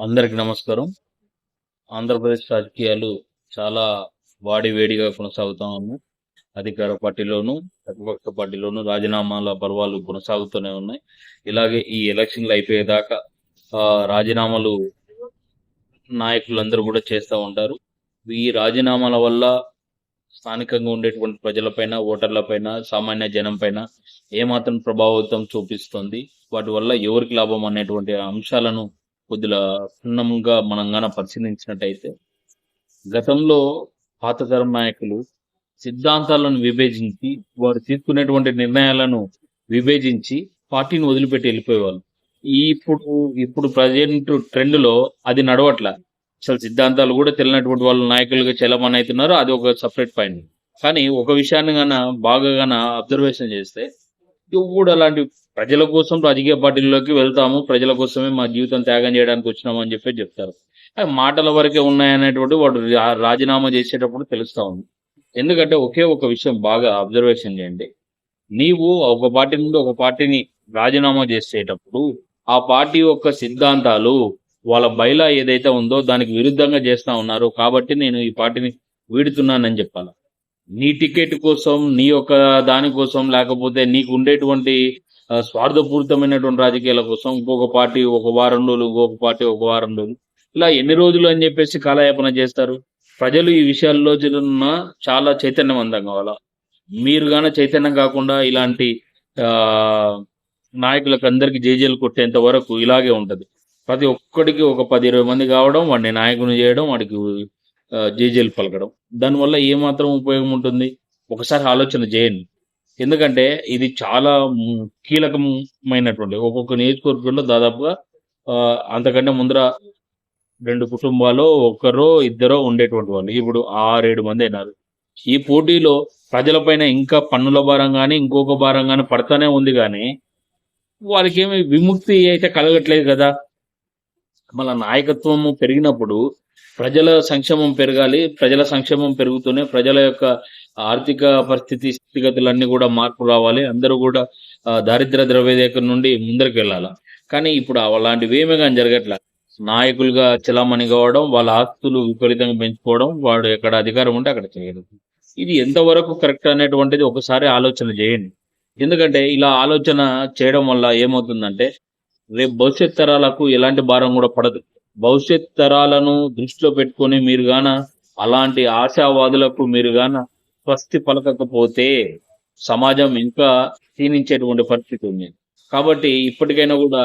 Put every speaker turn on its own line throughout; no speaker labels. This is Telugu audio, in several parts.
అందరికి నమస్కారం. ఆంధ్రప్రదేశ్ రాజకీయాలు చాలా వాడి వేడిగా కొనసాగుతా ఉన్నాయి. అధికార పార్టీలోను ప్రతిపక్ష పార్టీలోను రాజీనామాల పర్వాలు కొనసాగుతూనే ఉన్నాయి. ఇలాగే ఈ ఎలక్షన్లు అయిపోయేదాకా ఆ, రాజీనామాలు నాయకులందరూ కూడా చేస్తూ ఉంటారు. ఈ రాజీనామాల వల్ల స్థానికంగా ఉండేటువంటి ప్రజలపైన ఓటర్లపైన సామాన్య జనం పైన ఏమాత్రం ప్రభావితం చూపిస్తుంది. వాటి వల్ల ఎవరికి లాభం అనేటువంటి అంశాలను కొద్దిగా క్షుణ్ణంగా మనం గాన పరిశీలించినట్టయితే గతంలో పాత తరం నాయకులు సిద్ధాంతాలను విభేజించి వారు తీసుకునేటువంటి నిర్ణయాలను విభేజించి పార్టీని వదిలిపెట్టి వెళ్ళిపోయేవాళ్ళు. ఇప్పుడు ఇప్పుడు ప్రజెంట్ ట్రెండ్లో అది నడవట్ల. అసలు సిద్ధాంతాలు కూడా తెలియనటువంటి వాళ్ళు నాయకులుగా చలమని అవుతున్నారు అది ఒక సపరేట్ పాయింట్ కానీ ఒక విషయాన్ని గాన బాగా గాన అబ్జర్వేషన్ చేస్తే ఎవడు కూడా అలాంటి ప్రజల కోసం రాజకీయ పార్టీల్లోకి వెళ్తాము ప్రజల కోసమే మా జీవితం త్యాగం చేయడానికి వచ్చినాము అని చెప్పి చెప్తారు. మాటల వరకే ఉన్నాయనేటువంటి వాడు రాజీనామా చేసేటప్పుడు తెలుస్తా ఉంది. ఎందుకంటే ఒకే ఒక విషయం బాగా అబ్జర్వేషన్ చేయండి. నీవు ఒక పార్టీ నుండి ఒక పార్టీని రాజీనామా చేసేటప్పుడు ఆ పార్టీ యొక్క సిద్ధాంతాలు వాళ్ళ బయలా ఏదైతే ఉందో దానికి విరుద్ధంగా చేస్తా ఉన్నారు. కాబట్టి నేను ఈ పార్టీని వీడుతున్నానని చెప్పాలి. నీ టికెట్ కోసం నీ యొక్క దాని కోసం లేకపోతే నీకు ఉండేటువంటి స్వార్థపూరితమైనటువంటి రాజకీయాల కోసం ఇంకొక పార్టీ ఒక వారం రోజులు ఇంకొక పార్టీ ఒక వారం రోజులు ఇలా ఎన్ని రోజులు అని చెప్పేసి కాలయాపన చేస్తారు. ప్రజలు ఈ విషయాల్లో చిన్న చాలా చైతన్యవంతం కావాలా మీరు గాన చైతన్యం కాకుండా ఇలాంటి ఆ నాయకులకు అందరికి జేజేలు కొట్టేంత వరకు ఇలాగే ఉంటుంది. ప్రతి ఒక్కడికి ఒక పది ఇరవై మంది కావడం వాడిని నాయకుని చేయడం వాడికి జేజేలు పలకడం. దానివల్ల ఏమాత్రం ఉపయోగం ఉంటుంది? ఒకసారి ఆలోచన చేయండి. ఎందుకంటే ఇది చాలా కీలకమైనటువంటి ఒక్కొక్క నియోజకవర్గంలో దాదాపుగా అంతకంటే ముందర రెండు కుటుంబాలు ఒకరో ఇద్దరో ఉండేటువంటి వాళ్ళు. ఇప్పుడు ఆరేడు మంది అయినారు. ఈ పోటీలో ప్రజలపైన ఇంకా పన్నుల భారం కానీ ఇంకొక భారం కానీ పడతానే ఉంది కానీ వాళ్ళకి ఏమి విముక్తి అయితే కలగట్లేదు కదా. మన నాయకత్వం పెరిగినప్పుడు ప్రజల సంక్షేమం పెరగాలి ప్రజల సంక్షేమం పెరుగుతూనే ప్రజల యొక్క ఆర్థిక పరిస్థితి స్థితిగతులన్నీ కూడా మార్పు రావాలి. అందరూ కూడా దారిద్ర ద్రవ్యదేకం నుండి ముందరికి వెళ్ళాలి? కానీ ఇప్పుడు అలాంటివి ఏమీ కానీ జరగట్లే. నాయకులుగా చలామణి కావడం వాళ్ళ ఆస్తులు విపరీతంగా పెంచుకోవడం వాడు ఎక్కడ అధికారం ఉంటే అక్కడ చేయడం. ఇది ఎంతవరకు కరెక్ట్ అనేటువంటిది ఒకసారి ఆలోచన చేయండి. ఎందుకంటే ఇలా ఆలోచన చేయడం వల్ల ఏమవుతుందంటే రేపు భవిష్యత్ తరాలకు ఎలాంటి భారం కూడా పడదు. భవిష్యత్ తరాలను దృష్టిలో పెట్టుకొని మీరు గాన అలాంటి ఆశావాదులకు మీరు గాన స్వస్తి పలకకపోతే సమాజం ఇంకా క్షీణించేటువంటి పరిస్థితి ఉంది. కాబట్టి ఇప్పటికైనా కూడా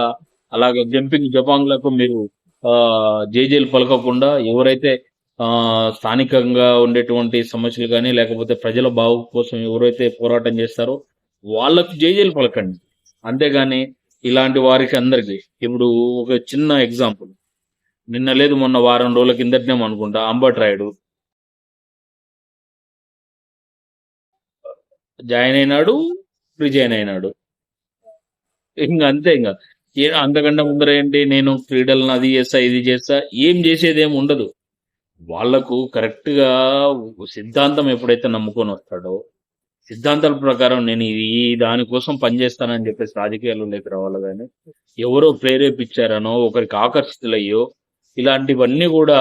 అలాగే జంపింగ్ జపాంగ్లకు మీరు ఆ జేజేలు పలకకుండా ఎవరైతే స్థానికంగా ఉండేటువంటి సమస్యలు కానీ లేకపోతే ప్రజల బాగు కోసం ఎవరైతే పోరాటం చేస్తారో వాళ్ళకు జేజేలు పలకండి. అంతేగాని ఇలాంటి వారికి అందరికి ఇప్పుడు ఒక చిన్న ఎగ్జాంపుల్. నిన్న లేదు మొన్న వారం రోజుల కిందటనే అనుకుంటా అంబట్ రాయుడు. జాయిన్ అయినాడు రిజైన్ అయినాడు. ఇంకా అంతే ఇంకా. ఏ అంతకంటే ముందర ఏంటి నేను క్రీడలను అది చేస్తా ఇది చేస్తా ఏం చేసేది ఏమి ఉండదు. వాళ్ళకు కరెక్ట్గా సిద్ధాంతం ఎప్పుడైతే నమ్ముకొని వస్తాడో సిద్ధాంతాల ప్రకారం నేను ఈ ఈ దానికోసం పనిచేస్తానని చెప్పేసి రాజకీయాల్లో లేక రావాలి కానీ ఎవరో ప్రేరేపించారనో ఒకరికి ఆకర్షితులయ్యో ఇలాంటివన్నీ కూడా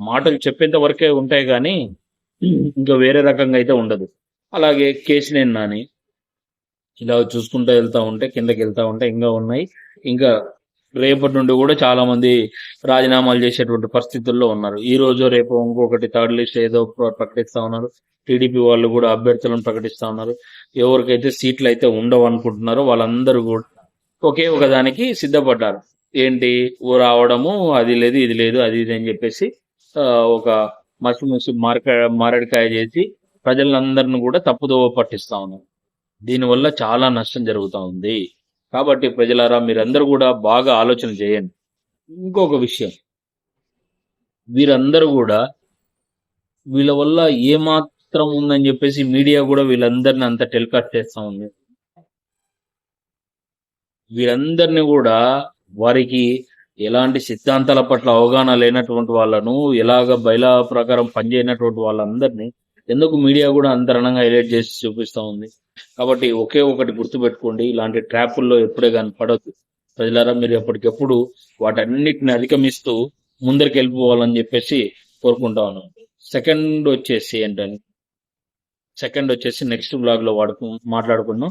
మాటలు చెప్పేంత వరకే ఉంటాయి కానీ ఇంకా వేరే రకంగా అయితే ఉండదు. అలాగే కేసినేని నాని ఇలా చూసుకుంటూ వెళ్తా ఉంటే కిందకి వెళ్తా ఉంటే ఇంకా ఉన్నాయి. ఇంకా రేపటి నుండి కూడా చాలా మంది రాజీనామాలు చేసేటువంటి పరిస్థితుల్లో ఉన్నారు. ఈ రోజు రేపు ఇంకొకటి థర్డ్ లిస్ట్ ఏదో ప్రకటిస్తా ఉన్నారు. టీడీపీ వాళ్ళు కూడా అభ్యర్థులను ప్రకటిస్తా ఉన్నారు. ఎవరికైతే సీట్లు అయితే ఉండవు అనుకుంటున్నారో వాళ్ళందరూ కూడా ఒకే ఒక దానికి సిద్ధపడ్డారు. ఏంటి? రావడము అది లేదు ఇది లేదు అది ఇది అని చెప్పేసి ఒక మసి మసి మార్క మారడికాయ చేసి ప్రజలందరిని కూడా తప్పుదోవ పట్టిస్తా ఉన్నారు దీనివల్ల చాలా నష్టం జరుగుతూ ఉంది. కాబట్టి ప్రజలారా మీరందరూ కూడా బాగా ఆలోచన చేయండి. ఇంకొక విషయం. వీరందరూ కూడా వీళ్ళ వల్ల ఏమాత్రం ఉందని చెప్పేసి మీడియా కూడా వీళ్ళందరిని అంత టెలికాస్ట్ చేస్తూ ఉంది. వీరందరిని కూడా వారికి ఎలాంటి సిద్ధాంతాల పట్ల అవగాహన లేనటువంటి వాళ్ళను ఎలాగ బయలా ప్రకారం పనిచేయనటువంటి వాళ్ళందరినీ ఎందుకు మీడియా కూడా అంతరణంగా హైలైట్ చేసి చూపిస్తా ఉంది? కాబట్టి ఒకే ఒకటి గుర్తుపెట్టుకోండి ఇలాంటి ట్రాపుల్లో ఎప్పుడే కానీ పడద్దు. ప్రజలారా మీరు ఎప్పటికెప్పుడు వాటన్నిటిని అధిగమిస్తూ ముందరికి వెళ్ళిపోవాలని చెప్పేసి కోరుకుంటా ఉన్నాను. సెకండ్ వచ్చేసి ఏంటని? సెకండ్ వచ్చేసి నెక్స్ట్ బ్లాగ్లో వాడుకు మాట్లాడుకున్నాం